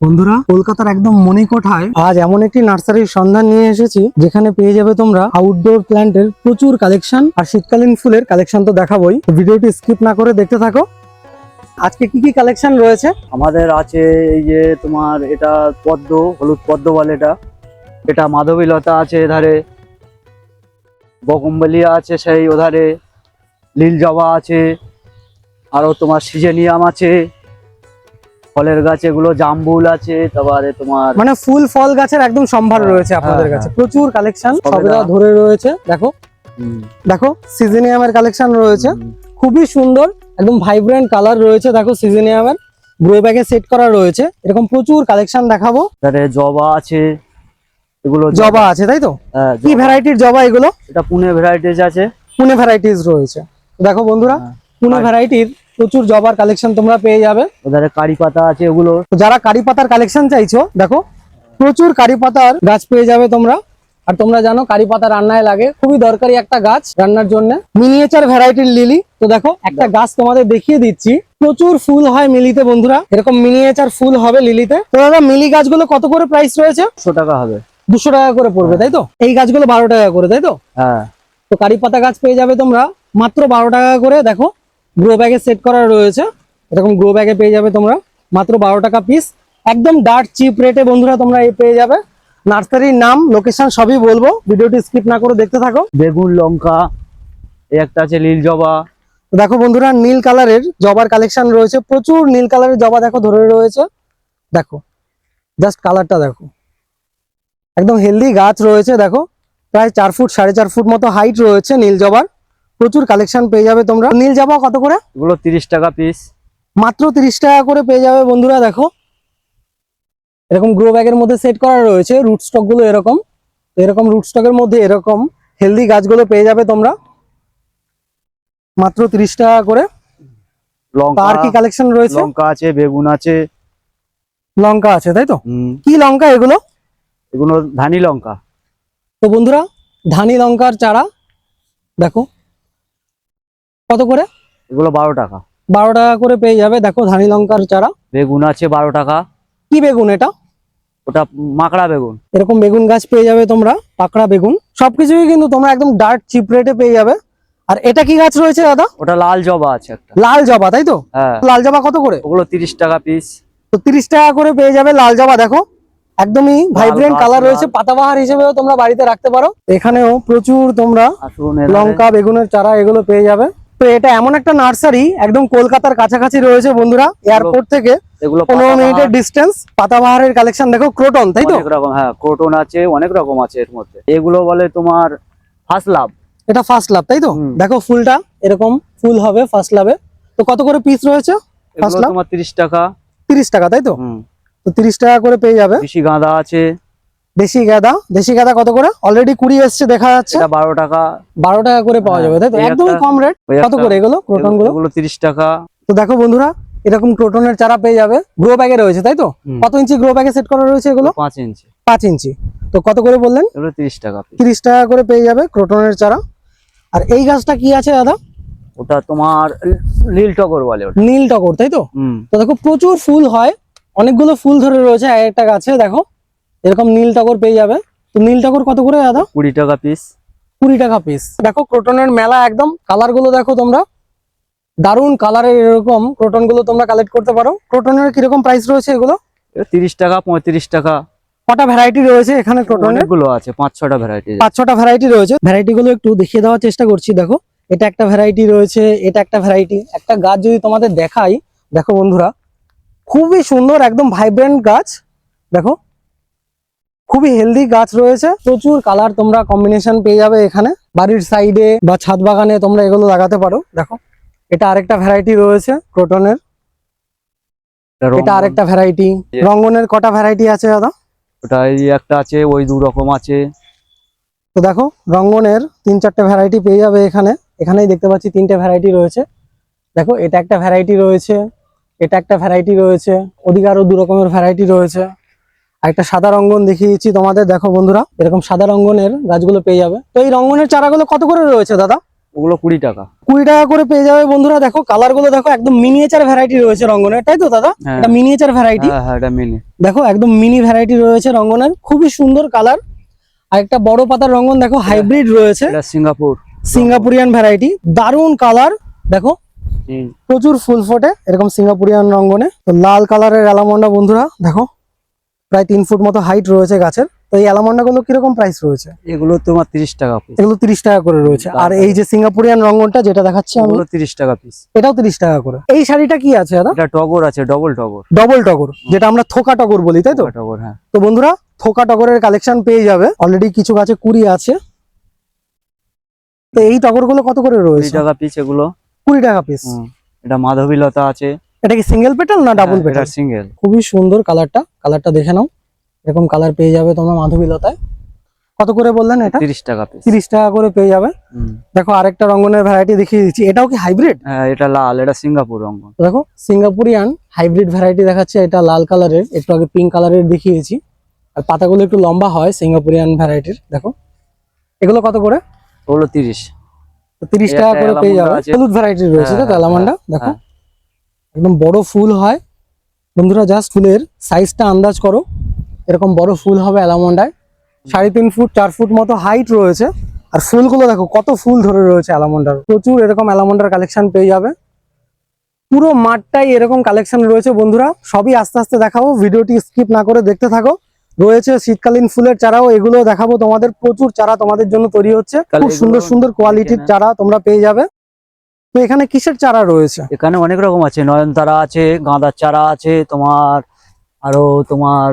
বন্ধুরা, কলকাতার একদম মনিকোঠায় আজ এমন একটি নার্সারির সন্ধান নিয়ে এসেছি, যেখানে পেয়ে যাবে তোমরা আউটডোর প্ল্যান্টের প্রচুর কালেকশন আর শীতকালীন ফুলের কালেকশন তো দেখাবোই। ভিডিওটি স্কিপ না করে দেখতে থাকো। আজকে কি কি কালেকশন রয়েছে? আমাদের আছে এই যে তোমার এটা পদ্ম, হলুদ পদ্ম বলে এটা। এটা মাধবীলতা আছে এধারে। বকম্বলিয়া আছে সেই ওধারে। লীল জবা আছে। আরও তোমার সিজেনিয়াম আছে। ফলের গাছ এগুলো জাম্বুল আছে তারপরে তোমার মানে ফুল ফল গাছের একদম সম্ভার হ্যাঁ, রয়েছে আপনাদের হ্যাঁ, কাছে। প্রচুর কালেকশন সবেদা। সবেদা ধরে রয়েছে দেখো। দেখো সিজেনিয়ামের কালেকশন রয়েছে। খুবই সুন্দর একদম ভাইব্রেন্ট কালার রয়েছে দেখো সিজেনিয়ামের। গ্রো ব্যাগে সেট করা রয়েছে। এরকম প্রচুর কালেকশন দেখাবো। এধারে জবা আছে এগুলো জবা আছে তাই তো? হ্যাঁ, কি ভ্যারাইটির জবা এগুলো? এটা পুনে ভ্যারাইটিজ আছে। পুনে ভ্যারাইটিস রয়েছে। দেখো বন্ধুরা হ্যাঁ। পুনে ভ্যারাইটির প্রচুর জবার কালেকশন তোমরা পেয়ে যাবে। ওধারে কারি পাতা আছে ওগুলো। যারা কারি পাতার কালেকশন চাইছো দেখো প্রচুর কারি পাতার গাছ পেয়ে যাবে তোমরা। আর তোমরা জানো কারি পাতা রান্নায় লাগে। খুবই দরকারি একটা গাছ রান্নার জন্য। মিনিয়েচার ভ্যারাইটির লিলি তো দেখো একটা গাছ তোমাদের দেখিয়ে দিচ্ছি। প্রচুর ফুল হয় মিলিতে বন্ধুরা। এরকম মিনিয়েচার ফুল হবে লিলিতে তো দাদা মিলি গাছগুলো কত করে প্রাইস রয়েছে? একশো টাকা হবে। দুশো টাকা করে পড়বে তাই তো? এই গাছগুলো বারো টাকা করে তাই তো? হ্যাঁ। তো কারি পাতা গাছ পেয়ে যাবে তোমরা। মাত্র বারো টাকা করে দেখো। গ্রো ব্যাগে সেট করা রয়েছে। এরকম গ্রো ব্যাগে পেয়ে যাবে তোমরা। মাত্র বারো টাকা পিস একদম ডার্ট চিপ রেটে বন্ধুরা তোমরা এই পেয়ে যাবে। নার্সারির নাম লোকেশন সবই বলব। ভিডিওটি স্কিপ না করে দেখতে থাকো। বেগুন লঙ্কা একটা আছে নীল জবা। তো দেখো বন্ধুরা নীল কালারের জবার কালেকশন রয়েছে। প্রচুর নীল কালারের জবা দেখো ধরে রয়েছে। দেখো জাস্ট কালারটা দেখো। একদম হেলদি গাছ রয়েছে দেখো। প্রায় চার ফুট সাড়ে চার ফুট মতো হাইট রয়েছে নীল জবার। প্রচুর কালেকশন পেয়ে যাবে তোমরা। নীল জবা কত করে? এগুলো তিরিশ টাকা পিস মাত্র তিরিশ টাকা করে পেয়ে যাবে বন্ধুরা দেখো। এরকম গ্রো ব্যাগের মধ্যে সেট করা রয়েছে রুট স্টকগুলো এরকম। এরকম রুট স্টকের মধ্যে এরকম হেলদি গাছগুলো পেয়ে যাবে তোমরা। মাত্র তিরিশ টাকা করে। লঙ্কা আর কি কালেকশন রয়েছে? লঙ্কা আছে বেগুন আছে। লঙ্কা আছে তাই তো? কি লঙ্কা এগুলো? এগুলো ধানি লঙ্কা। তো বন্ধুরা ধানি লঙ্কার চারা দেখো। কত করে? এগুলো বারো টাকা। বারো টাকা করে পেয়ে যাবে। দেখো ধানি লঙ্কার চারা। বেগুন আছে বারো টাকা। কি বেগুন এটা? ওটা মাকড়া বেগুন। এরকম বেগুন গাছ পেয়ে যাবে তোমরা পাকড়া বেগুন। সবকিছুই কিন্তু তোমরা একদম ডার্ক চিপ রেটে পেয়ে যাবে। আর এটা কি গাছ রয়েছে দাদা? ওটা লাল জবা আছে একটা। লাল জবা তাই তো? হ্যাঁ। লাল জবা কত করে? ওগুলো তিরিশ টাকা পিস তো তিরিশ টাকা করে পেয়ে যাবে লাল জবা দেখো। একদমই ভাইব্রেন্ট কালার রয়েছে। পাতাবাহার হিসেবেও তোমরা বাড়িতে রাখতে পারো। এখানেও প্রচুর তোমরা লঙ্কা বেগুনের চারা এগুলো পেয়ে যাবে। তো এটা এমন একটা নার্সারি একদম কলকাতার কাছাকাছি রয়েছে বন্ধুরা এয়ারপোর্ট থেকে। পনেরো মিনিটের ডিস্টেন্স পাতাবাহারের কালেকশন দেখো ক্রোটন তাই তো? রকম হ্যাঁ ক্রোটন আছে অনেক রকম আছে এর মধ্যে। এগুলো বলে তোমার ফার্স্ট লাভ এটা ফার্স্ট লাভ তাই তো? দেখো ফুলটা এরকম ফুল হবে ফার্স্ট লাভে তো কত করে পিস রয়েছে এগুলো লাভ? তোমার টাকা। তিরিশ টাকা তাই তো? হুম। তো তিরিশ টাকা করে পেয়ে যাবে। দেশি গাঁদা আছে। দেশি গাঁদা দেশি গাঁদা কত করে? অলরেডি কুড়ি এসছে দেখা যাচ্ছে। বারো টাকা। বারো টাকা করে পাওয়া হ্যাঁ, যাবে তাই তো? এই কম রেট কত করে এগুলো ক্রোটনগুলো তিরিশ টাকা। তো দেখো বন্ধুরা এরকম ক্রোটনের চারা পেয়ে যাবে। গ্রো ব্যাগে রয়েছে তাই তো? কত ইঞ্চি গ্রো ব্যাগে সেট করা রয়েছে এগুলো? পাঁচ ইঞ্চি। পাঁচ ইঞ্চি। তো কত করে বললেন? তিরিশ টাকা তিরিশ টাকা করে পেয়ে যাবে ক্রোটনের চারা। আর এই গাছটা কি আছে দাদা? ওটা তোমার নীল টগর বলে নীল টগর তাই তো? তো দেখো প্রচুর ফুল হয়। অনেকগুলো ফুল ধরে রয়েছে এক একটা গাছে দেখো। এরকম নীল টগর পেয়ে যাবে। তো নীল টগর কত করে দাদা? কুড়ি টাকা পিস কুড়ি টাকা পিস দেখো ক্রোটনের মেলা একদম। কালারগুলো দেখো তোমরা। দারুণ কালারের এরকম ক্রোটনগুলো তোমরা কালেক্ট করতে পারো। ক্রোটনের কীরকম প্রাইস রয়েছে এগুলো? তিরিশ টাকা পঁয়ত্রিশ টাকা। কটা ভ্যারাইটি রয়েছে এখানে ক্রোটনের অনেকগুলো আছে পাঁচ ছটা ভ্যারাইটি পাঁচ ছটা ভ্যারাইটি রয়েছে। ভ্যারাইটি গুলো একটু দেখিয়ে দেওয়ার চেষ্টা করছি দেখো। এটা একটা ভ্যারাইটি রয়েছে এটা একটা ভ্যারাইটি একটা গাছ যদি তোমাদের দেখাই দেখো বন্ধুরা খুবই সুন্দর একদম ভাইব্রেন্ট গাছ। দেখো খুবই হেলদি গাছ রয়েছে। প্রচুর কালার তোমরা কম্বিনেশন পেয়ে যাবে এখানে। বাড়ির সাইডে বা ছাদ বাগানে তোমরা এগুলো লাগাতে পারো। দেখো এটা আরেকটা ভ্যারাইটি রয়েছে ক্রোটনের এটা আরেকটা ভ্যারাইটি রঙ্গনের কটা ভ্যারাইটি আছে দাদা? ওটা এই একটা আছে ওই দু রকম আছে। তো দেখো রঙ্গনের তিন চারটে ভ্যারাইটি পেয়ে যাবে এখানে। এখানেই দেখতে পাচ্ছি তিনটে ভ্যারাইটি রয়েছে। দেখো এটা একটা ভ্যারাইটি রয়েছে এটা একটা ভ্যারাইটি রয়েছে ওদিকে আরও দু রকমের ভ্যারাইটি রয়েছে। একটা সাদা রঙ্গন দেখিয়েছি তোমাদের। দেখো বন্ধুরা এরকম সাদা রঙ্গনের গাছগুলো পেয়ে যাবে। তো এই রঙ্গনের চারাগুলো কত করে রয়েছে দাদা? ওগুলো কুড়ি টাকা। কুড়ি টাকা করে পেয়ে যাবে বন্ধুরা। দেখো কালারগুলো দেখো একদম মিনিয়েচার ভ্যারাইটি রয়েছে রঙ্গনের। তাই তো দাদা? হ্যাঁ। এটা মিনিয়েচার ভ্যারাইটি হ্যাঁ দেখো একদম মিনি ভ্যারাইটি রয়েছে রঙ্গনের। খুবই সুন্দর কালার। আর একটা বড় পাতার রঙ্গন দেখো হাইব্রিড রয়েছে। সিঙ্গাপুর। সিঙ্গাপুরিয়ান ভ্যারাইটি দারুণ কালার। দেখো প্রচুর ফুল ফোটে এরকম সিঙ্গাপুরিয়ান রঙ্গনে। তো লাল কালারের অ্যালামন্ডা বন্ধুরা দেখো। প্রায় তিন ফুট মতো হাইট রয়েছে গাছের। তো এই অ্যালামন্ডা গুলো কীরকম প্রাইস রয়েছে? এগুলো তোমার তিরিশ টাকা এগুলো তিরিশ টাকা করে রয়েছে। আর এই যে সিঙ্গাপুরিয়ান রঙ্গনটা যেটা দেখাচ্ছি আমি তিরিশ টাকা পিস এটাও তিরিশ টাকা করে। এই শাড়িটা কি আছে দাদা? এটা টগর আছে ডবল টগর। ডবল টগর যেটা আমরা থোকা টগর বলি তাই তো? টগর হ্যাঁ। তো বন্ধুরা থোকা টগরের কালেকশন পেয়ে যাবে। অলরেডি কিছু গাছে কুড়ি আছে। তো এই টগরগুলো কত করে রয়েছে? টাকা পিস এগুলো। কুড়ি টাকা পিস এটা মাধবীলতা আছে। এটা কি সিঙ্গেল পেটাল না ডাবল হ্যাঁ, পেটাল সিঙ্গেল খুবই সুন্দর কালারটা কালারটা দেখে নাও। এরকম কালার পেয়ে যাবে তোমরা মাধবীলতায়। কত করে বললেন এটা? তিরিশ টাকা পিস তিরিশ টাকা করে পেয়ে যাবে। দেখো আরেকটা রঙ্গনের ভ্যারাইটি দেখিয়ে দিচ্ছি। এটাও কি হাইব্রিড হ্যাঁ এটা লাল এটা সিঙ্গাপুর রঙ্গন দেখো সিঙ্গাপুরিয়ান হাইব্রিড ভ্যারাইটি দেখাচ্ছে। এটা লাল কালারের একটু আগে পিঙ্ক কালারের দেখিয়েছি আর পাতাগুলো একটু লম্বা হয় সিঙ্গাপুরিয়ান ভ্যারাইটির দেখো। এগুলো কত করে? ওগুলো তিরিশ। তিরিশ এই টাকা করে পেয়ে যাবে। হলুদ ভ্যারাইটির রয়েছে হ্যাঁ, তো অ্যালামান্ডা হ্যাঁ, দেখো। হ্যাঁ। একদম বড় ফুল হয়। বন্ধুরা জাস্ট ফুলের সাইজটা আন্দাজ করো। এরকম বড় ফুল হবে অ্যালামন্ডায়। সাড়ে তিন ফুট চার ফুট মতো হাইট রয়েছে। আর ফুলগুলো দেখো কত ফুল ধরে রয়েছে অ্যালামন্ডার। প্রচুর এরকম অ্যালামন্ডার কালেকশন পেয়ে যাবে। পুরো মাঠটাই এরকম কালেকশন রয়েছে বন্ধুরা। সবই আস্তে আস্তে দেখাবো। ভিডিওটি স্কিপ না করে দেখতে থাকো। রয়েছে শীতকালীন ফুলের চারাও। এগুলো দেখাবো তোমাদের। প্রচুর চারা তোমাদের জন্য তৈরি হচ্ছে। খুব সুন্দর সুন্দর কোয়ালিটির চারা তোমরা পেয়ে যাবে। তো এখানে কিসের চারা রয়েছে? এখানে অনেক রকম আছে নয়নতারা আছে গাঁদার চারা আছে তোমার আরও তোমার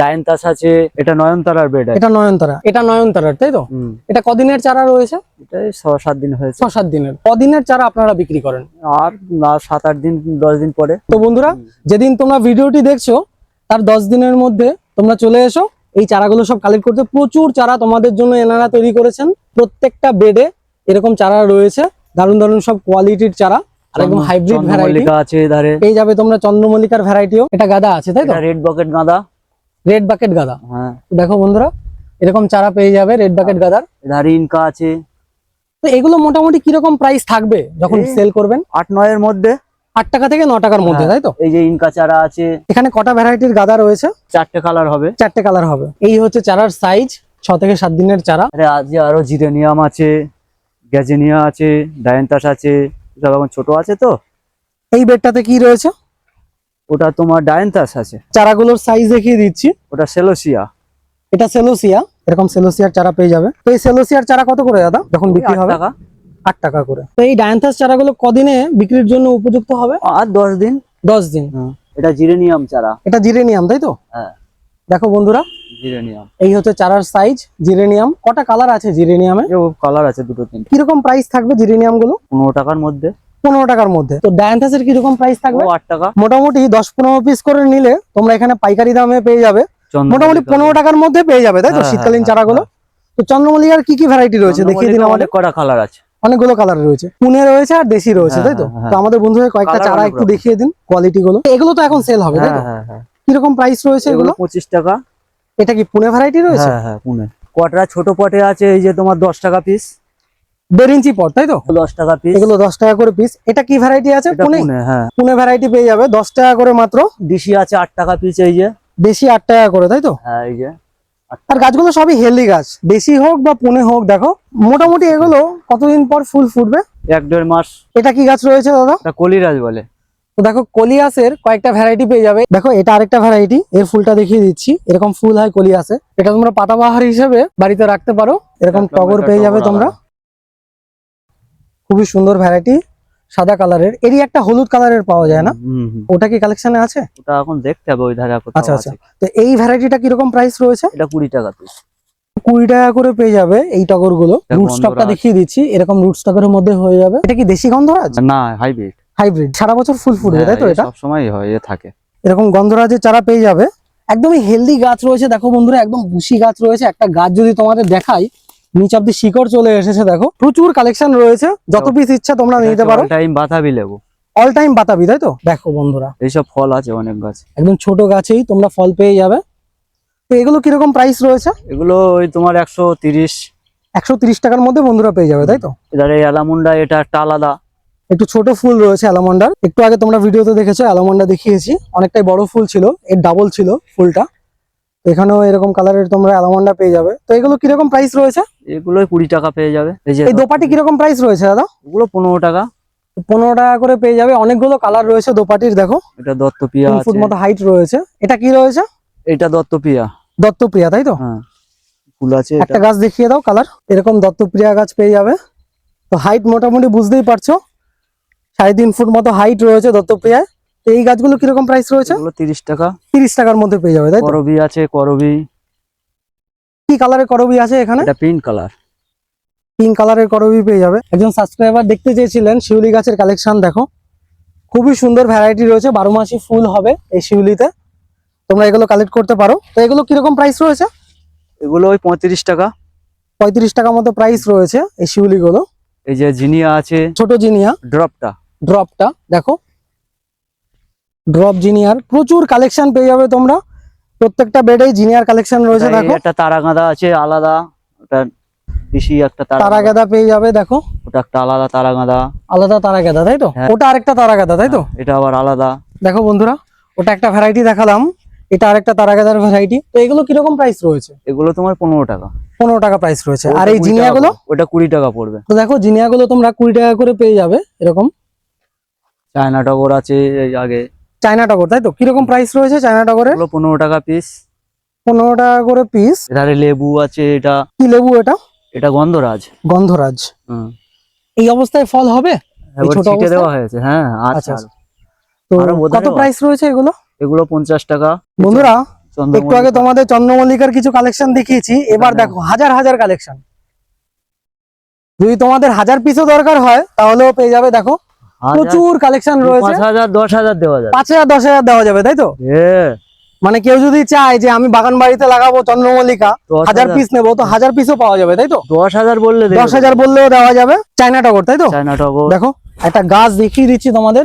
ডায়নতাস আছে এটা নয়নতারার বেড এটা নয়নতারা এটা নয়নতারার তাই তো? এটা কদিনের চারা রয়েছে? এটা ছ সাত দিন হয়েছে। ছ সাত দিনের। কদিনের চারা আপনারা বিক্রি করেন? আর না সাত আট দিন দশ দিন পরে। তো বন্ধুরা যেদিন তোমরা ভিডিওটি দেখছ তার দশ দিনের মধ্যে তোমরা চলে এসো এই চারাগুলো সব কালেক্ট করতে। প্রচুর চারা তোমাদের জন্য এনারা তৈরি করেছেন। প্রত্যেকটা বেডে এরকম চারা রয়েছে। দারুণ দারুণ সব কোয়ালিটির চারা আর একদম হাইব্রিড ভ্যারাইটি আছে পেয়ে যাবে তোমরা চন্দ্রমল্লিকার ভ্যারাইটিও এটা গাদা আছে তাই তো? রেড বকেট গাঁদা। রেড বাকেট গাদা। হ্যাঁ। দেখো বন্ধুরা এরকম চারা পেয়ে যাবে রেড বাকেট গাদার। ইনকা আছে। তো এগুলো মোটামুটি কীরকম প্রাইস থাকবে যখন সেল করবেন? আট নয়ের মধ্যে। আট টাকা থেকে ন টাকার মধ্যে হ্যাঁ। তাই তো? এই যে ইনকা চারা আছে। এখানে কটা ভ্যারাইটির গাদা রয়েছে? চারটে কালার হবে। চারটে কালার হবে। এই হচ্ছে চারার সাইজ ছ থেকে সাত দিনের চারা। আরও জিরেনিয়াম আছে। গ্যাজেনিয়া আছে ডায়নতাস আছে সব এখন ছোট আছে তো। এই বেডটাতে কি রয়েছে? ওটা তোমার ডায়নতাস আছে। চারাগুলোর সাইজ দেখিয়ে দিচ্ছি। ওটা সেলোসিয়া। এটা সেলোসিয়া এরকম সেলোসিয়ার চারা পেয়ে যাবে। তো এই সেলোসিয়ার চারা কত করে দাদা? যখন বিক্রি হবে? টাকা। আট টাকা করে। তো এই ডায়ান্থাস চারাগুলো কদিনে বিক্রির জন্য উপযুক্ত হবে? আর দশ দিন। দশ দিন। এটা জিরেনিয়াম চারা। এটা জিরেনিয়াম তাই তো? হ্যাঁ। দেখো বন্ধুরা জিরেনিয়াম। এই হচ্ছে চারার সাইজ জিরেনিয়াম। কটা কালার আছে জিরেনিয়ামে? কালার আছে দুটো তিন কীরকম প্রাইস থাকবে জিরেনিয়ামগুলো পনেরো টাকার মধ্যে। পনেরো টাকার মধ্যে। তো ডায়ান্থাসের কীরকম প্রাইস থাকবে? আট টাকা। মোটামুটি দশ পনেরো পিস করে নিলে তোমরা এখানে পাইকারি দামে পেয়ে যাবে। মোটামুটি পনেরো টাকার মধ্যে পেয়ে যাবে তাই তো? হ্যাঁ, শীতকালীন হ্যাঁ, চারাগুলো। তো চন্দ্রমল্লিকার কি কি ভ্যারাইটি রয়েছে? দেখিয়ে দিন আমাদের। কটা কালার আছে। অনেকগুলো কালার রয়েছে। পুনে রয়েছে আর দেশি রয়েছে হ্যাঁ, তাই তো? হ্যাঁ, তো আমাদের বন্ধুদের কয়েকটা চারা একটু দেখিয়ে দিন কোয়ালিটি গুলো। এগুলো তো এখন সেল হবে তাই হ্যাঁ তো হ্যাঁ হ্যাঁ। কীরকম প্রাইস রয়েছে এগুলো পঁচিশ টাকা। এটা কি পুনে ভ্যারাইটি রয়েছে? হ্যাঁ হ্যাঁ পুনে। কটরা ছোট পটে আছে এই যে তোমার দশ টাকা পিস দেড় ইঞ্চি পট তাই তো? দশ টাকা পিস এগুলো দশ টাকা করে পিস এটা কি ভ্যারাইটি আছে পুনে? হ্যাঁ। পুনে ভ্যারাইটি পেয়ে যাবে দশ টাকা করে মাত্র। ডিসি আছে আট টাকা পিস এই যে। দেশি আট টাকা করে তাই তো? হ্যাঁ এই যে। আর গাছগুলো সবই হেলদি গাছ। দেশি হোক বা পুনে হোক দেখো মোটামুটি এগুলো কতদিন পর ফুল ফুটবে? এক দেড় মাস। এটা কি গাছ রয়েছে দাদা? এটা কলিরাজ বলে। তো দেখো কলিয়াসের কয়েকটা ভ্যারাইটি পেয়ে যাবে। দেখো এটা আরেকটা ভ্যারাইটি এর ফুলটা দেখিয়ে দিচ্ছি। এরকম ফুল হয় কলিয়াসে এটা তোমরা পাতাবাহার হিসেবে বাড়িতে রাখতে পারো। এরকম টগর পেয়ে যাবে তোমরা। খুবই সুন্দর ভ্যারাইটি সাদা কালারের। এরই একটা হলুদ কালারের পাওয়া যায় না। ওটা কি কালেকশনে আছে? ওটা এখন দেখতে হবে ওই ধারে আচ্ছা, আচ্ছা। তো এই ভ্যারাইটিটা কীরকম প্রাইস রয়েছে? এটা কুড়ি টাকা পিস কুড়ি টাকা করে পেয়ে যাবে এই টগরগুলো এটা রুট স্টকটা গন্ধরাজ। দেখিয়ে দিচ্ছি। এরকম রুট স্টকের মধ্যে হয়ে যাবে। এটা কি দেশি গন্ধরাজ? না হাইব্রিড হাইব্রিড সারা বছর ফুল ফুটবে তাই তো এটা? সব সময় হয় এ থাকে। এরকম গন্ধরাজের চারা পেয়ে যাবে। একদমই হেলদি গাছ রয়েছে দেখো বন্ধুরা একদম বুশি গাছ রয়েছে। একটা গাছ যদি তোমাদের দেখাই নিচ অব্দি শিকড় চলে এসেছে দেখো। প্রচুর কালেকশন রয়েছে যত পিস ইচ্ছা তোমরা নিতে পারো। টাইম বাতাবি লেবু। অল টাইম বাতাবি তাই তো? দেখো বন্ধুরা। এইসব ফল আছে অনেক গাছ। একদম ছোট গাছেই তোমরা ফল পেয়ে যাবে। তো এগুলো কীরকম প্রাইস রয়েছে? এগুলো ওই তোমার একশো তিরিশ। একশো তিরিশ টাকার মধ্যে বন্ধুরা পেয়ে যাবে তাই তো? এবারে অ্যালামুন্ডা এটা একটা আলাদা। একটু ছোট ফুল রয়েছে অ্যালামন্ডার। একটু আগে তোমরা ভিডিওতে দেখেছ অ্যালামন্ডা দেখিয়েছি। অনেকটাই বড় ফুল ছিল এর ডাবল ছিল ফুলটা। এখানেও এরকম কালারের তোমরা অ্যালামন্ডা পেয়ে যাবে। তো এগুলো কীরকম প্রাইস রয়েছে? এগুলোই কুড়ি টাকা পেয়ে যাবে। এই দোপাটি কীরকম প্রাইস রয়েছে দাদা? ওগুলো পনেরো টাকা। পনেরো টাকা করে পেয়ে যাবে। অনেকগুলো কালার রয়েছে দোপাটির দেখো। এটা দত্তপ্রিয়া তিন ফুট মতো হাইট রয়েছে। এটা কি রয়েছে? এটা দত্তপ্রিয়া। দত্তপ্রিয়া তাই তো? হ্যাঁ। ফুল আছে একটা গাছ দেখিয়ে দাও কালার এরকম দত্তপ্রিয়া গাছ পেয়ে যাবে। তো হাইট মোটামুটি বুঝতেই পারছ। সাড়ে তিন ফুট মতো হাইট রয়েছে দত্তপ্রিয়ায় তো এই গাছগুলো কীরকম প্রাইস রয়েছে? তিরিশ টাকা। তিরিশ টাকার মধ্যে পেয়ে যাবে তাই করবি আছে করবি। কি কালারের করবি আছে এখানে? এটা পিঙ্ক কালার পিঙ্ক কালারের করবি পেয়ে যাবে। একজন সাবস্ক্রাইবার দেখতে চেয়েছিলেন শিউলি গাছের কালেকশন দেখো। খুবই সুন্দর ভ্যারাইটি রয়েছে বারো মাসি ফুল হবে এই শিউলিতে। তোমরা এগুলো কালেক্ট করতে পারো। তো এগুলো কীরকম প্রাইস রয়েছে? এগুলো ওই পঁয়ত্রিশ টাকা। পঁয়ত্রিশ টাকা মতো প্রাইস রয়েছে এই শিউলিগুলো। এই যে জিনিয়া আছে ছোট জিনিয়া ড্রপটা ড্রপটা দেখো। ড্রপ জিনিয়ার প্রচুর কালেকশন পেয়ে যাবে তোমরা। প্রত্যেকটা বেডে জিনিয়ার কালেকশন রয়েছে দেখো। একটা তারা গাঁদা আছে আলাদা। ওটা বেশি একটা। পেয়ে যাবে দেখো। ওটা একটা আলাদা আলাদা তাই তো? হ্যাঁ। ওটা আরেকটা তাই তো? এটা আবার আলাদা। দেখো বন্ধুরা ওটা একটা ভ্যারাইটি দেখালাম। এটা আরেকটা তারা গাদার ভ্যারাইটি তো এগুলো কীরকম প্রাইস রয়েছে? এগুলো তোমার পনেরো টাকা। পনেরো টাকা প্রাইস রয়েছে। আর এই কুড়ি জিনিয়া গুলো? ওটা কুড়ি টাকা পড়বে। তো দেখো জিনিয়া গুলো তোমরা কুড়ি টাকা করে পেয়ে যাবে এরকম। চায়না টগর আছে এই আগে। চায়না টগর তাই তো? কীরকম প্রাইস রয়েছে চায়না টগরের? এগুলো পনেরো টাকা পিস পনেরো টাকা করে পিস এধারে লেবু আছে এটা। কি লেবু এটা? এটা গন্ধরাজ। গন্ধরাজ। হুম। এই অবস্থায় ফল হবে? এবার ছোট ছিটে দেওয়া হয়েছে হ্যাঁ আচ্ছা, আচ্ছা। তো কত প্রাইস রয়েছে এগুলো? এগুলো পঞ্চাশ টাকা। বন্ধুরা একটু আগে তোমাদের চন্দ্রমল্লিকার কিছু কালেকশন দেখিয়েছি এবার হ্যাঁ। দেখো হাজার হাজার কালেকশন যদি তোমাদের হাজার পিসও দরকার হয় তাহলেও পেয়ে যাবে দেখো। প্রচুর কালেকশন রয়েছে। পাঁচ হাজার দশ হাজার দেওয়া যাবে দেওয়া যাবে তাই তো? মানে কেউ যদি চায় যে আমি বাগান বাড়িতে লাগাবো চন্দ্রমল্লিকা হাজার। পিস নেব তো হাজার পিসও পাওয়া যাবে তাই তো? দশ হাজার বললে দশ হাজার বললেও দেওয়া যাবে চায়না টগর তাই তো? চায়না টগর। দেখো একটা গাছ দেখিয়ে দিচ্ছি তোমাদের।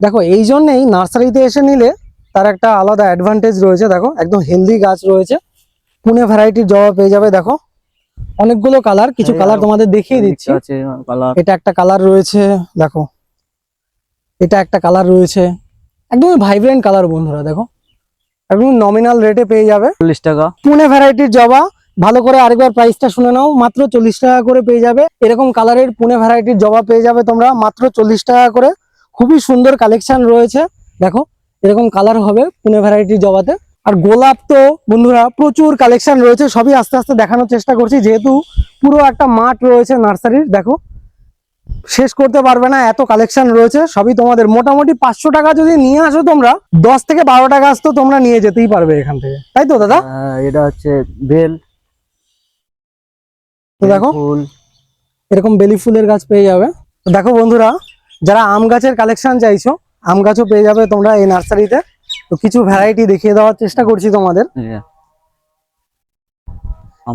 দেখো এই জন্যেই নার্সারিতে এসে নিলে তার একটা আলাদা অ্যাডভান্টেজ রয়েছে দেখো একদম হেলদি গাছ রয়েছে। পুনে ভ্যারাইটির জবা পেয়ে যাবে দেখো। অনেকগুলো কালার কিছু কালার তোমাদের দেখিয়ে দিচ্ছি। এটা একটা কালার রয়েছে দেখো। এটা একটা কালার রয়েছে। একদমই ভাইব্রেন্ট কালার বন্ধুরা দেখো। একদম নমিনাল রেটে পেয়ে যাবে। চল্লিশ টাকা। পুনে ভ্যারাইটির জবা ভালো করে আরেকবার প্রাইসটা শুনে নাও মাত্র চল্লিশ টাকা করে পেয়ে যাবে। এরকম কালারের পুনে ভ্যারাইটির জবা পেয়ে যাবে তোমরা মাত্র চল্লিশ টাকা করে। খুবই সুন্দর কালেকশন রয়েছে। দেখো এরকম কালার হবে পুনে ভ্যারাইটির জবাতে। আর গোলাপ তো বন্ধুরা প্রচুর কালেকশন রয়েছে। সবই আস্তে আস্তে দেখানোর চেষ্টা করছি যেহেতু পুরো একটা মাঠ রয়েছে নার্সারির দেখো। শেষ করতে পারবে না এত কালেকশন রয়েছে সবই তোমাদের। মোটামুটি পাঁচশো টাকা যদি নিয়ে আসো তোমরা দশ থেকে বারো টাকা তো তোমরা নিয়ে যেতেই পারবে এখান থেকে। তাই তো দাদা? হ্যাঁ, এটা হচ্ছে বেল। তো দেখো ফুল। এরকম বেলি ফুলের গাছ পেয়ে যাবে। তো দেখো বন্ধুরা যারা আম গাছের কালেকশন চাইছো আম গাছও পেয়ে যাবে তোমরা এই নার্সারিতে। তো কিছু ভ্যারাইটি দেখিয়ে দেওয়ার চেষ্টা করছি তোমাদের। হ্যাঁ।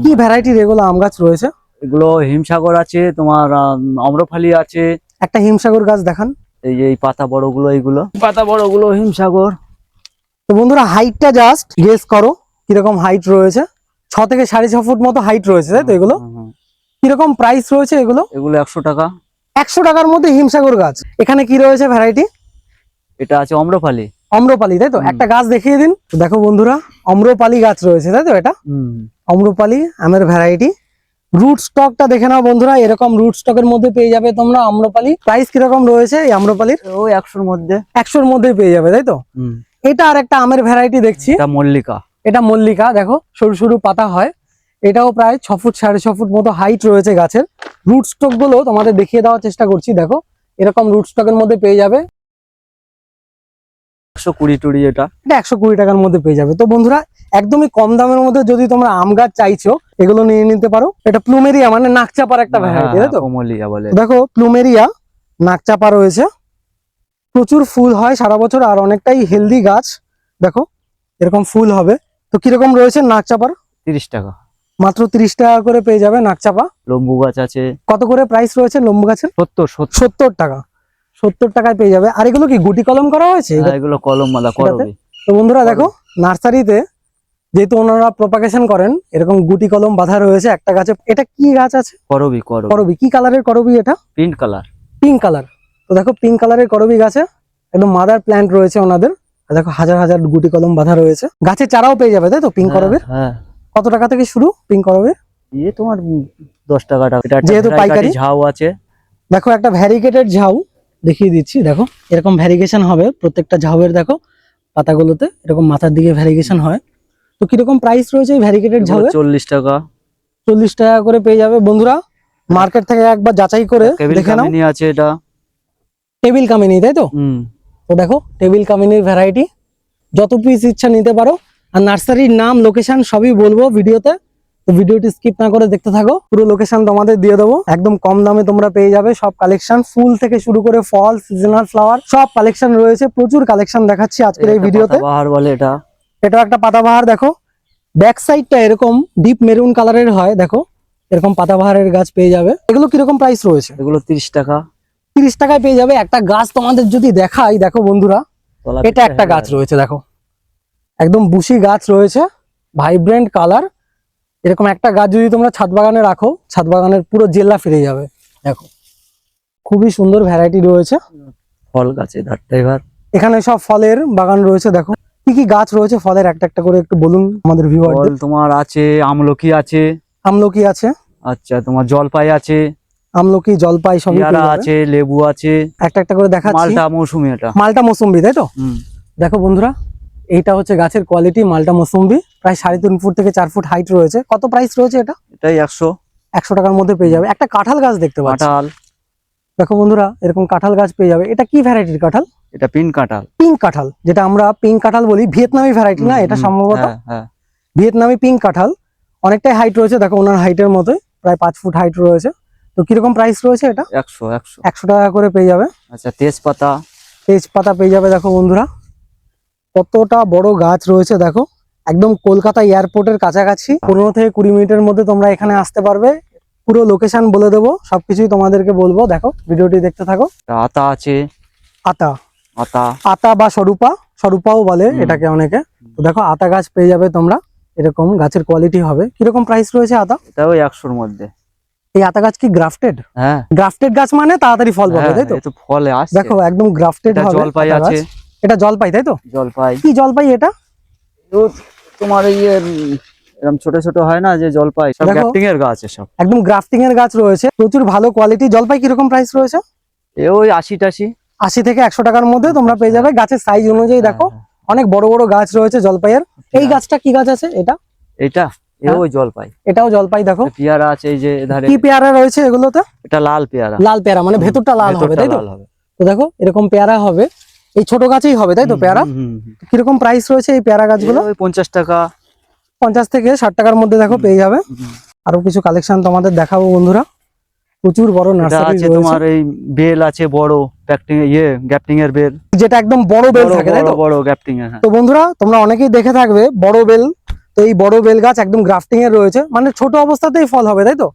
কি ভ্যারাইটির এগুলো আম গাছ রয়েছে? এগুলো হিমসাগর আছে তোমার আম, আম্রফালি আছে। একটা হিমসাগর গাছ দেখান। এই যে এই পাতা বড়গুলো এইগুলো। পাতা বড়গুলো হিমসাগর। তো বন্ধুরা হাইটটা জাস্ট গেস করো কীরকম হাইট রয়েছে। ছ থেকে সাড়ে ছ ফুট মতো হাইট রয়েছে তাই তো এগুলো। কীরকম প্রাইস রয়েছে এগুলো? এগুলো একশো টাকা। একশো টাকার মধ্যে হিমসাগর গাছ। এখানে কি রয়েছে ভ্যারাইটি এটা আছে অম্রপালি অম্রপালি তাই তো? একটা গাছ দেখিয়ে দিন। দেখো বন্ধুরা অম্রপালি গাছ রয়েছে তাই তো এটা? হুম। অম্রপালি আমের ভ্যারাইটি রুট স্টকটা দেখে নাও বন্ধুরা এরকম রুট স্টকের মধ্যে পেয়ে যাবে তোমরা আম্রপালি। প্রাইস কীরকম রয়েছে এই আম্রপালির? ওই একশোর মধ্যে। একশোর মধ্যে পেয়ে যাবে তাই তো? এটা আর একটা আমের ভ্যারাইটি দেখছি। মল্লিকা। এটা মল্লিকা দেখো সরু সরু পাতা হয়। এটাও প্রায় ছ ফুট সাড়ে ছ ফুট মতো হাইট রয়েছে গাছের। রুট স্টকগুলো তোমাদের দেখিয়ে দেওয়ার চেষ্টা করছি দেখো। এরকম রুট স্টকের মধ্যে পেয়ে যাবে। একশো কুড়ি টুড়ি এটা। এটা একশো কুড়ি টাকার মধ্যে পেয়ে যাবে। তো বন্ধুরা একদমই কম দামের মধ্যে যদি তোমরা আম গাছ চাইছো এগুলো নিয়ে নিতে পারো। এটা প্লুমেরিয়া মানে নাকচাপার একটা ভ্যারাইটি তাই তো? কমলিয়া বলে। দেখো প্লুমেরিয়া নাকচাপা রয়েছে। প্রচুর ফুল হয় সারা বছর আর অনেকটাই হেলদি গাছ। দেখো এরকম ফুল হবে। তো কীরকম রয়েছে নাকচাপার তিরিশ টাকা। মাত্র তিরিশ টাকা করে পেয়ে যাবে নাকচাপা লম্বু গাছ আছে। কত করে প্রাইস রয়েছে লম্বু গাছের? সত্তর সত্তর। সত্তর টাকা। সত্তর টাকায় পেয়ে যাবে। আর এগুলো কি গুটি কলম করা হয়েছে? হ্যাঁ, এগুলো কলম মালা? তো বন্ধুরা দেখো নার্সারিতে যেহেতু ওনারা প্রপাগেশন করেন এরকম গুটি কলম বাঁধা রয়েছে একটা গাছে। এটা কি গাছ আছে? করবি করবি। করবি। কি কালারের করবি এটা? প্রিন্ট কালার পিঙ্ক কালার তো দেখো পিঙ্ক কালারের করবি গাছে। একদম মাদার প্ল্যান্ট রয়েছে ওনাদের। দেখো হাজার হাজার গুটি কলম বাঁধা রয়েছে। গাছের চারাও পেয়ে যাবে তাই তো পিঙ্ক করবির? হ্যাঁ। কত টাকা থেকে শুরু পিঙ্ক করবির? ইয়ে তোমার দশ টাকা টাকা যেহেতু পাইকারি? ঝাউ আছে। দেখো একটা ভ্যারিগেটেড ঝাউ। দেখিয়ে দিচ্ছি দেখো। এরকম ভ্যারিগেশন হবে প্রত্যেকটা ঝাউয়ের দেখো পাতাগুলোতে এরকম মাথার দিকে ভ্যারিগেশন হয়। তো কীরকম প্রাইস রয়েছে এই ভ্যারিগেটেড ঝাউয়ের? চল্লিশ টাকা। চল্লিশ টাকা করে পেয়ে যাবে। বন্ধুরা মার্কেট থেকে একবার যাচাই করে দেখে নাও। আছে এটা। টেবিল কামিনী তাই তো? তো দেখো টেবিল কামিনীর ভ্যারাইটি যত পিস ইচ্ছা নিতে পারো। আর নার্সারির নাম লোকেশন সবই বলব ভিডিওতে। তো ভিডিওটি স্কিপ না করে দেখতে থাকো। পুরো লোকেশন তোমাদের দিয়ে দেবো। একদম কম দামে তোমরা পেয়ে যাবে সব কালেকশন ফুল থেকে শুরু করে ফল সিজনাল ফ্লাওয়ার সব কালেকশন রয়েছে। প্রচুর কালেকশন দেখাচ্ছি আজকের এই ভিডিওতে। বলে এটা। এটা একটা পাতাবাহার দেখো। ব্যাক সাইডটা এরকম ডিপ মেরুন কালারের হয় দেখো। এরকম পাতাবাহারের গাছ পেয়ে যাবে। এগুলো কীরকম প্রাইস রয়েছে? এগুলো তিরিশ টাকা। তিরিশ টাকায় পেয়ে যাবে। একটা গাছ তোমাদের যদি দেখাই দেখো বন্ধুরা এটা একটা গাছ রয়েছে দেখো। একদম বুশি গাছ রয়েছে। ভাইব্রেন্ট কালার এরকম একটা গাছ যদি তোমরা ছাদ বাগানে রাখো ছাদ বাগানের পুরো জেল্লা ফিরে যাবে। দেখো খুবই সুন্দর ভ্যারাইটি রয়েছে। ফল গাছে এখানে সব ফলের বাগান রয়েছে দেখো। কি কি গাছ রয়েছে ফলের? একটা একটা করে একটু বলুন আমাদের ভিউয়ারদের তোমার আছে আমলকি আছে। আমলকি আছে। আচ্ছা তোমার জলপাই আছে। আমলকি জলপাই সবই পেয়ে যাবে। আছে লেবু আছে। একটা একটা করে দেখাচ্ছি। মালটা মৌসুমি এটা। মালটা মৌসুম্বি তাই তো? দেখো বন্ধুরা এইটা হচ্ছে গাছের কোয়ালিটি মালটা মৌসুম্বি প্রায় সাড়ে তিন ফুট থেকে চার ফুট হাইট রয়েছে। কত প্রাইস রয়েছে এটা? এটাই একশো। একশো টাকার মধ্যে পেয়ে যাবে। একটা কাঁঠাল গাছ দেখতে পাচ্ছি। কাঁঠাল। দেখো বন্ধুরা এরকম কাঁঠাল গাছ পেয়ে যাবে। এটা কি ভ্যারাইটির কাঁঠাল? এটা পিন কাঁঠাল। পিঙ্ক কাঁঠাল যেটা আমরা পিঙ্ক কাঁঠাল বলি। ভিয়েতনামি ভ্যারাইটি না এটা সম্ভবত হ্যাঁ, হ্যাঁ। ভিয়েতনামি পিঙ্ক কাঁঠাল। অনেকটাই হাইট রয়েছে দেখো ওনার হাইটের মতোই প্রায় পাঁচ ফুট হাইট রয়েছে। তো কীরকম প্রাইস রয়েছে এটা? একশো একশো। একশো টাকা করে পেয়ে যাবে। আচ্ছা তেজপাতা। তেজপাতা পেয়ে যাবে দেখো বন্ধুরা। কতটা বড় গাছ রয়েছে দেখো। একদম কলকাতা এয়ারপোর্টের কাছাকাছি। পনেরো থেকে কুড়ি মিনিটের মধ্যে তোমরা এখানে আসতে পারবে। পুরো লোকেশন বলে দেবো সবকিছুই তোমাদেরকে বলব। দেখো ভিডিওটি দেখতে থাকো। আতা আছে। আতা। আতা। আতা বা স্বরূপা স্বরূপাও বলে এটাকে অনেকে। তো দেখো আতা গাছ পেয়ে যাবে তোমরা। এরকম গাছের কোয়ালিটি হবে। কীরকম প্রাইস রয়েছে আতা? এটাও একশোর মধ্যে। এই আতা গাছ কি গ্রাফটেড হ্যাঁ। গ্রাফটেড গাছ মানে তাড়াতাড়ি ফল পাবে হ্যাঁ, তাই তো? তো ফলে দেখো একদম গ্রাফটেড হবে জলপাই আছে। এটা জলপাই তাই তো? জলপাই। কি জলপাই এটা? তো তোমার এই এরকম ছোট ছোট হয় না যে জলপাই সব। গ্যাপটিং এর গাছ সব একদম গ্রাফটিং এর গাছ রয়েছে। প্রচুর ভালো কোয়ালিটি জলপাই কীরকম প্রাইস রয়েছে? এ ওই আশি টাশি আশি থেকে একশো টাকার মধ্যে তোমরা পেয়ে যাবে। গাছের সাইজ অনুযায়ী দেখো। হ্যাঁ, অনেক বড় বড় গাছ রয়েছে জলপাইয়ের। হ্যাঁ। এই গাছটা কি গাছ আছে? এটা? এটা? হ্যাঁ। ওই জলপাই। এটাও জলপাই দেখো। পেয়ারা আছে এই যে কি পেয়ারা রয়েছে এগুলোতে? এটা লাল পেয়ারা। লাল পেয়ারা মানে ভেতরটা লাল হবে তাই তো? তো দেখো এরকম পেয়ারা হবে। এই ছোট গাছেই হবে তাই তো পেয়ারা। কীরকম প্রাইস রয়েছে এই পেয়ারা গাছগুলো? পঞ্চাশ টাকা। পঞ্চাশ থেকে ষাট টাকার মধ্যে দেখো পেয়ে যাবে। আরও কিছু কালেকশন তোমাদের দেখাবো বন্ধুরা। প্রচুর বড় নার্সারি আছে তোমার এই বেল আছে বড় প্যাকটিং ইয়ে গ্যাপটিং এর বেল। যেটা একদম বড় বেল থাকে তাই তো? বড় গ্যাপটিং এর হ্যাঁ। তো বন্ধুরা তোমরা অনেকেই দেখে থাকবে বড় বেল। তো এই বড় বেল গাছ একদম গ্রাফটিং এর রয়েছে। মানে ছোট অবস্থাতেই ফল হবে তাই তো?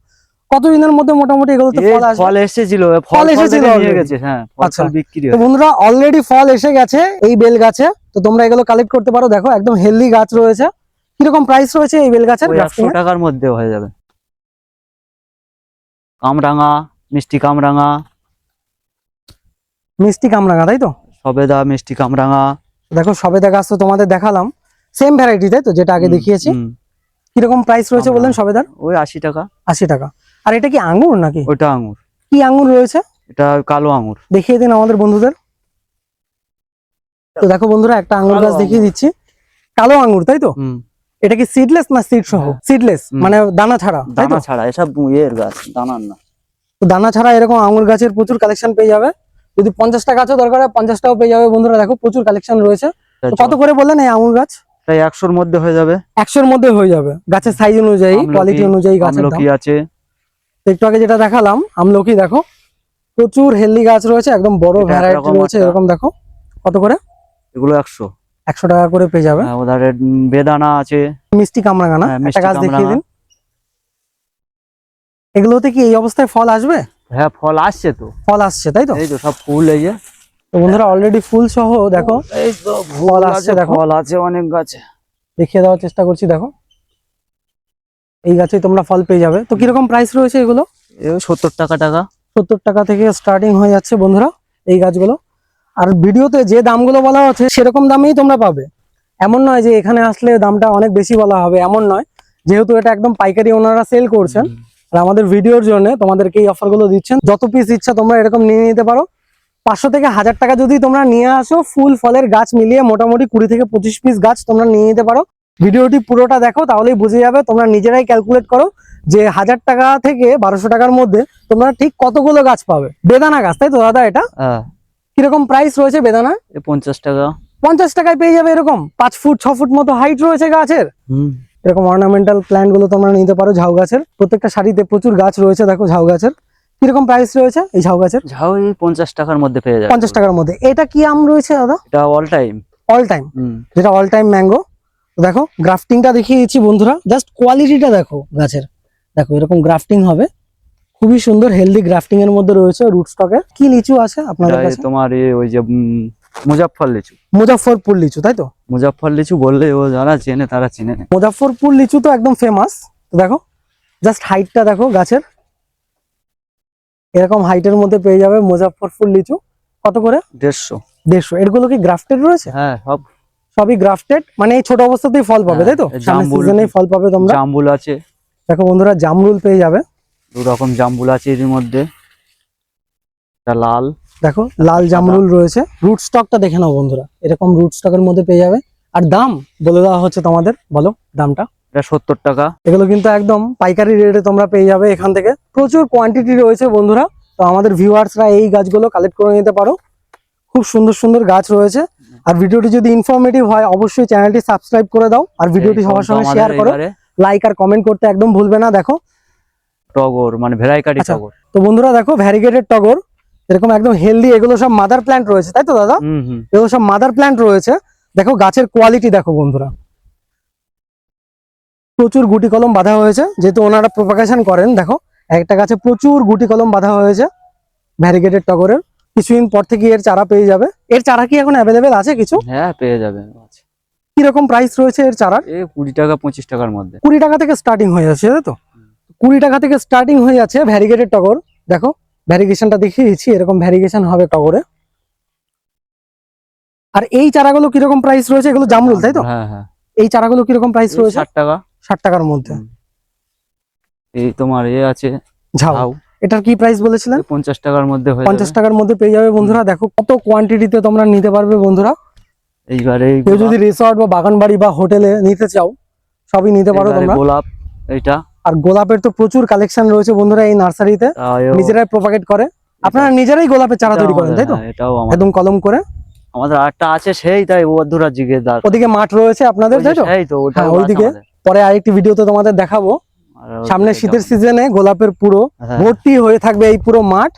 কতদিনের মধ্যে মোটামুটি এগুলোতে এ ফল আসবে? ফল এসেছিল ফল এসেছিল নিয়ে গেছে হ্যাঁ ফল আচ্ছা। বিক্রি তো বন্ধুরা অলরেডি ফল এসে গেছে এই বেল গাছে তো তোমরা এগুলো কালেক্ট করতে পারো। দেখো একদম হেলদি গাছ রয়েছে। কীরকম প্রাইস রয়েছে এই বেল গাছের ওই গ্রাফটিং একশো টাকার মধ্যে হয়ে যাবে। কামরাঙা মিষ্টি কামরাঙা। মিষ্টি কামরাঙা তাই তো? সবেদা মিষ্টি কামরাঙা। দেখো সবেদা গাছ তো তোমাদের দেখালাম। সেম ভ্যারাইটি তাই তো যেটা আগে দেখিয়েছি। কীরকম প্রাইস রয়েছে বললেন সবেদার? ওই আশি টাকা। আশি টাকা। আর এটা কি আঙ্গুর নাকি? ওইটা আঙুর কি আঙ্গুর রয়েছে? এটা কালো আঙুর দেখিয়ে দিন আমাদের বন্ধুদের। তো দেখো বন্ধুরা একটা আঙ্গুর গাছ দেখিয়ে দিচ্ছি। কালো আঙ্গুর তাই তো? এটা কি সিডলেস না সিড সহ? হ্যাঁ। সিডলেস মানে দানা ছাড়া দানা ছাড়া এসব ইয়ের গাছ দানার না। তো দানা ছাড়া এরকম আঙ্গুর গাছের প্রচুর কালেকশন পেয়ে যাবে। যদি পঞ্চাশটা গাছও দরকার হয় পঞ্চাশটাও পেয়ে যাবে বন্ধুরা। দেখো প্রচুর কালেকশন রয়েছে। কত করে বললেন এই আঙুর গাছ? একশোর মধ্যে হয়ে যাবে। একশোর মধ্যে হয়ে যাবে। গাছের সাইজ অনুযায়ী কোয়ালিটি অনুযায়ী গাছ আছে। একটু আগে যেটা দেখালাম আমলকি দেখো প্রচুর হেলদি গাছ রয়েছে একদম বড় ভ্যারাইটি রয়েছে এরকম দেখো। কত করে? এগুলো একশো। একশো টাকা করে পেয়ে যাবে। হ্যাঁ, বেদানা আছে। মিষ্টি কামরাঙা না হ্যাঁ, একটা গাছ দেখিয়ে দিন। এগুলোতে কি এই অবস্থায় ফল আসবে? হ্যাঁ ফল আসছে তো। ফল আসছে তাই তো? এই তো সব ফুল এই যে। তো বন্ধুরা অলরেডি ফুল সহ দেখো এই তো ফল আসছে দেখো। ফল আছে অনেক গাছে। দেখিয়ে দেওয়ার চেষ্টা করছি দেখো। এই গাছে তোমরা ফল পেয়ে যাবে। তো কীরকম প্রাইস রয়েছে এগুলো? সত্তর টাকা টাকা। সত্তর টাকা থেকে স্টার্টিং হয়ে যাচ্ছে বন্ধুরা এই গাছগুলো। আর ভিডিওতে যে দামগুলো বলা হচ্ছে সেরকম দামেই তোমরা পাবে। এমন নয় যে এখানে আসলে দামটা অনেক বেশি বলা হবে এমন নয়। যেহেতু এটা একদম পাইকারি ওনারা সেল করছেন আর আমাদের ভিডিওর জন্য তোমাদেরকে এই অফারগুলো দিচ্ছেন। যত পিস ইচ্ছা তোমরা এরকম নিয়ে নিতে পারো। পাঁচশো থেকে হাজার টাকা যদি তোমরা নিয়ে আসো ফুল ফলের গাছ মিলিয়ে মোটামুটি কুড়ি থেকে পঁচিশ পিস গাছ তোমরা নিয়ে নিতে পারো। ভিডিওটি পুরোটা দেখো তাহলেই বুঝে যাবে তোমরা নিজেরাই ক্যালকুলেট করো যে হাজার টাকা থেকে বারোশো টাকার মধ্যে তোমরা ঠিক কতগুলো গাছ পাবে। বেদানা গাছ তাই তো দাদা এটা? হ্যাঁ। কীরকম প্রাইস রয়েছে বেদানা? পঞ্চাশ টাকা। পঞ্চাশ টাকায় পেয়ে যাবে এরকম? পাঁচ ফুট ছ ফুট মতো হাইট রয়েছে গাছের? হুম। এরকম অর্নামেন্টাল প্ল্যান্টগুলো তোমরা নিতে পারো ঝাউ গাছের। প্রত্যেকটা শাড়িতে প্রচুর গাছ রয়েছে দেখো ঝাউ গাছের। কীরকম প্রাইস রয়েছে এই ঝাউ গাছের? ঝাউ পঞ্চাশ টাকার মধ্যে পেয়ে যাবে। পঞ্চাশ টাকার মধ্যে। এটা কি আম রয়েছে দাদা? এটা অল টাইম অল টাইম যেটা অল টাইম ম্যাঙ্গো দেখো গ্রাফটিংটা দেখিয়ে দিচ্ছি বন্ধুরা। জাস্ট কোয়ালিটিটা দেখো গাছের। দেখো এরকম গ্রাফটিং হবে। খুবই সুন্দর হেলদি গ্রাফটিং এর মধ্যে রয়েছে রুট স্টকের কি লিচু আছে আপনাদের কাছে? তোমার ওই যে মুজাফফর লিচু। মুজাফফরপুর লিচু তাই তো? মুজাফফর লিচু বললে ও যারা চেনে তারা চেনে মুজাফফরপুর লিচু তো একদম ফেমাস দেখো জাস্ট হাইটটা দেখো গাছের। এরকম হাইটের মধ্যে পেয়ে যাবে মুজাফফরপুর লিচু। কত করে? দেড়শো। দেড়শো। এরগুলো কি গ্রাফটেড রয়েছে? হ্যাঁ সব সবই গ্রাফটেড মানে এই ছোট অবস্থাতেই ফল পাবে তাই তো? হ্যাঁ, সিজনেই ফল পাবে তোমরা। জাম্বুল আছে। দেখো বন্ধুরা জামরুল পেয়ে যাবে। দু রকম জাম্বুল আছে এর মধ্যে। এটা লাল। দেখো লাল জামরুল রয়েছে। রুট স্টকটা দেখে নাও বন্ধুরা এরকম রুট স্টকের মধ্যে পেয়ে যাবে। আর দাম বলে দেওয়া হচ্ছে তোমাদের বলো দামটা। এটা সত্তর টাকা। এগুলো কিন্তু একদম পাইকারি রেটে তোমরা পেয়ে যাবে এখান থেকে। প্রচুর কোয়ান্টিটি রয়েছে বন্ধুরা তো আমাদের ভিউয়ার্সরা এই গাছগুলো কালেক্ট করে নিতে পারো। খুব সুন্দর সুন্দর গাছ রয়েছে। আর ভিডিওটি যদি ইনফরমেটিভ হয় অবশ্যই চ্যানেলটি সাবস্ক্রাইব করে দাও আর ভিডিওটি সবার সঙ্গে শেয়ার করো। লাইক আর কমেন্ট করতে একদম ভুলবে না দেখো। টগর মানে ভেরাইকাটি আচ্ছা। টগর। তো বন্ধুরা দেখো ভ্যারিগেটেড টগর এরকম একদম হেলদি এগুলো সব মাদার প্ল্যান্ট রয়েছে তাই তো দাদা? এগুলো সব মাদার প্ল্যান্ট রয়েছে। দেখো গাছের কোয়ালিটি দেখো বন্ধুরা। প্রচুর গুটি কলম বাঁধা হয়েছে যেহেতু ওনারা প্রোপাগেশন করেন দেখো একটা গাছে প্রচুর গুটি কলম বাঁধা হয়েছে ভ্যারিগেটেড টগরের। কিছুদিন পর থেকে এর চারা পেয়ে যাবে। এর চারা কি এখন অ্যাভেলেবেল আছে কিছু? হ্যাঁ পেয়ে যাবে। কীরকম প্রাইস রয়েছে এর চারার? এ কুড়ি টাকা পঁচিশ টাকার মধ্যে। কুড়ি টাকা থেকে স্টার্টিং হয়ে যাচ্ছে তাই তো? কুড়ি টাকা থেকে স্টার্টিং হয়ে যাচ্ছে ভ্যারিগেটেড টগর। দেখো ভ্যারিগেশনটা দেখিয়ে দিচ্ছি এরকম ভ্যারিগেশন হবে টগরে। আর এই চারাগুলো কীরকম প্রাইস রয়েছে? এগুলো জামরুল তাই তো? হ্যাঁ হ্যাঁ। এই চারাগুলো কীরকম প্রাইস রয়েছে? ষাট টাকা। ষাট টাকার মধ্যে। এই তোমার এ আছে ঝাউ। এটার কি প্রাইস বলেছিলেন? পঞ্চাশ টাকার মধ্যে পঞ্চাশ টাকার মধ্যে পেয়ে যাবে বন্ধুরা। দেখো কত কোয়ান্টিটিতে তোমরা নিতে পারবে বন্ধুরা। এইবারে কেউ যদি রিসর্ট বা বাগান বাড়ি বা হোটেলে নিতে চাও সবই নিতে পারো তোমরা। গোলাপ এইটা। আর গোলাপের তো প্রচুর কালেকশন রয়েছে বন্ধুরা এই নার্সারিতে। নিজেরাই প্রোপাগেট করে। আপনারা নিজেরাই গোলাপের চারা তৈরি করেন তাই তো? হ্যাঁ, একদম কলম করে। আমাদের আরেকটা আছে সেই তাই ওদিকে মাঠ রয়েছে আপনাদের তাই তো? তো হ্যাঁ, ওইদিকে। পরে আরেকটি ভিডিওতে তোমাদের দেখাবো। সামনে শীতের সিজনে গোলাপের পুরো হ্যাঁ। ভর্তি হয়ে থাকবে এই পুরো মাঠ।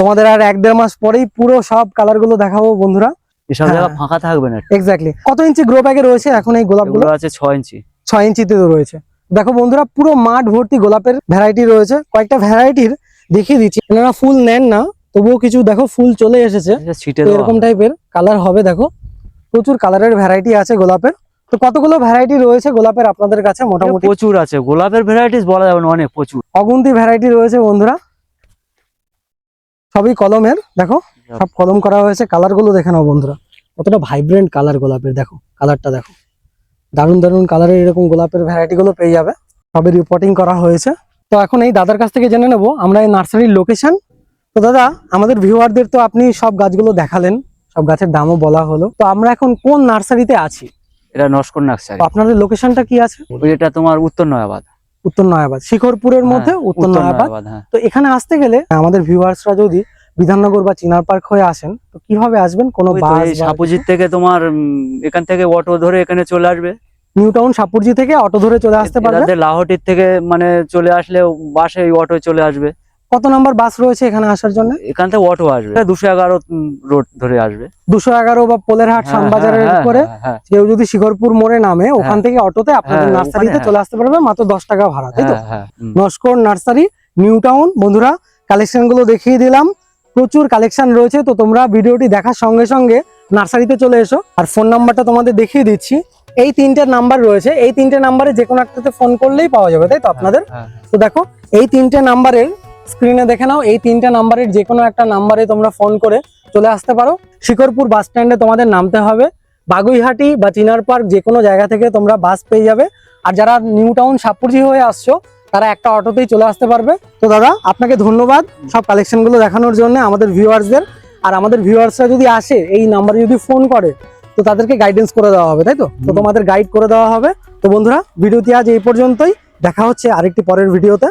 তোমাদের আর এক দেড় মাস পরেই পুরো সব কালারগুলো দেখাবো বন্ধুরা। এসব জায়গা হ্যাঁ। ফাঁকা থাকবে না এক্স্যাক্টলি কত ইঞ্চি গ্রো ব্যাগে রয়েছে এখন এই গোলাপগুলো? এগুলো আছে ছয় ইঞ্চি। ছয় ইঞ্চিতে রয়েছে। দেখো বন্ধুরা পুরো মাঠ ভর্তি গোলাপের ভ্যারাইটি রয়েছে। কয়েকটা ভ্যারাইটির দেখিয়ে দিচ্ছি। এনারা ফুল নেন না তবুও কিছু দেখো ফুল চলে এসেছে। এরকম। টাইপের কালার হবে দেখো। প্রচুর কালারের ভ্যারাইটি আছে গোলাপের। তো কতগুলো ভ্যারাইটি রয়েছে গোলাপের আপনাদের কাছে? মোটামুটি প্রচুর আছে। গোলাপের ভ্যারাইটিস বলা যাবে না অনেক প্রচুর। অগুন্তি ভ্যারাইটি রয়েছে বন্ধুরা। সবই কলমের দেখো সব কলম করা হয়েছে। কালারগুলো দেখে নাও বন্ধুরা। কতটা ভাইব্রেন্ট কালার গোলাপের দেখো কালারটা দেখো। দারুণ দারুণ কালারের এরকম গোলাপের ভ্যারাইটি গুলো পেয়ে যাবে। সবই রিপোর্টিং করা হয়েছে। তো এখন এই দাদার কাছ থেকে জেনে নেব আমরা এই নার্সারির লোকেশন তো দাদা আমাদের ভিউয়ারদের তো আপনি সব গাছগুলো দেখালেন সব গাছের দামও বলা হলো। তো আমরা এখন কোন নার্সারিতে আছি? এটা নস্কর নার্সারি আপনাদের লোকেশনটা কি আছে এটা তোমার উত্তর নয়াবাদ উত্তর নয়াবাদ শিখরপুরের মধ্যে হ্যাঁ, উত্তর নয়াবাদ হ্যাঁ তো এখানে আসতে গেলে আমাদের ভিউয়ার্সরা যদি বিধাননগর বা চিনার পার্ক হয়ে আসেন তো কীভাবে আসবেন কোনো বাস সাপুজির থেকে তোমার এখান থেকে অটো ধরে এখানে চলে আসবে নিউ টাউন সাপুরজি থেকে অটো ধরে চলে আসতে পারবে লাহটির থেকে মানে চলে আসলে বাসে অটো চলে আসবে কত নাম্বার বাস রয়েছে এখানে আসার জন্য? এখান থেকে অটো আসবে। দুশো এগারো রোড ধরে আসবে। দুশো এগারো বা পোলেরহাট হ্যাঁ, শ্যামবাজারের হ্যাঁ, করে হ্যাঁ, হ্যাঁ, কেউ যদি শিখরপুর মোড়ে নামে ওখান থেকে অটোতে আপনাদের হ্যাঁ, নার্সারিতে চলে আসতে পারবে মাত্র দশ টাকা ভাড়া তাই তো? হ্যাঁ, হ্যাঁ। নস্কর নার্সারি নিউ টাউন বন্ধুরা কালেকশনগুলো দেখিয়ে দিলাম। প্রচুর কালেকশন রয়েছে তো তোমরা ভিডিওটি দেখার সঙ্গে সঙ্গে নার্সারিতে চলে এসো। আর ফোন নাম্বারটা তোমাদের দেখিয়ে দিচ্ছি। এই তিনটে নাম্বার রয়েছে। এই তিনটে নাম্বারে যে কোনো একটাতে ফোন করলেই পাওয়া যাবে তাই তো আপনাদের? হ্যাঁ, তো দেখো এই তিনটে নাম্বারের স্ক্রিনে দেখে নাও এই তিনটা নাম্বারের যে কোনো একটা নাম্বারে তোমরা ফোন করে চলে আসতে পারো। শিকরপুর বাস স্ট্যান্ডে তোমাদের নামতে হবে। বাগুইহাটি বা চিনার পার্ক যে কোনো জায়গা থেকে তোমরা বাস পেয়ে যাবে। আর যারা নিউ টাউন সাপুরজি হয়ে আসছো তারা একটা অটোতেই চলে আসতে পারবে। তো দাদা আপনাকে ধন্যবাদ সব কালেকশনগুলো দেখানোর জন্য আমাদের ভিউয়ার্সদের আর আমাদের ভিউয়ার্সরা যদি আসে এই নাম্বারে যদি ফোন করে তো তাদেরকে গাইডেন্স করে দেওয়া হবে তাই তো? তো তোমাদের গাইড করে দেওয়া হবে। তো বন্ধুরা ভিডিওটি আজ এই পর্যন্তই। দেখা হচ্ছে আরেকটি পরের ভিডিওতে।